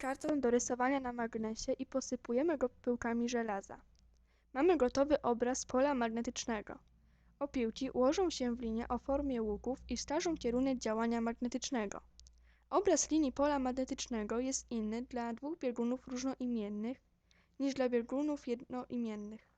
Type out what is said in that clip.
karton do rysowania na magnesie i posypujemy go pyłkami żelaza. Mamy gotowy obraz pola magnetycznego. Opiłki ułożą się w linię o formie łuków i wskażą kierunek działania magnetycznego. Obraz linii pola magnetycznego jest inny dla dwóch biegunów różnoimiennych niż dla biegunów jednoimiennych.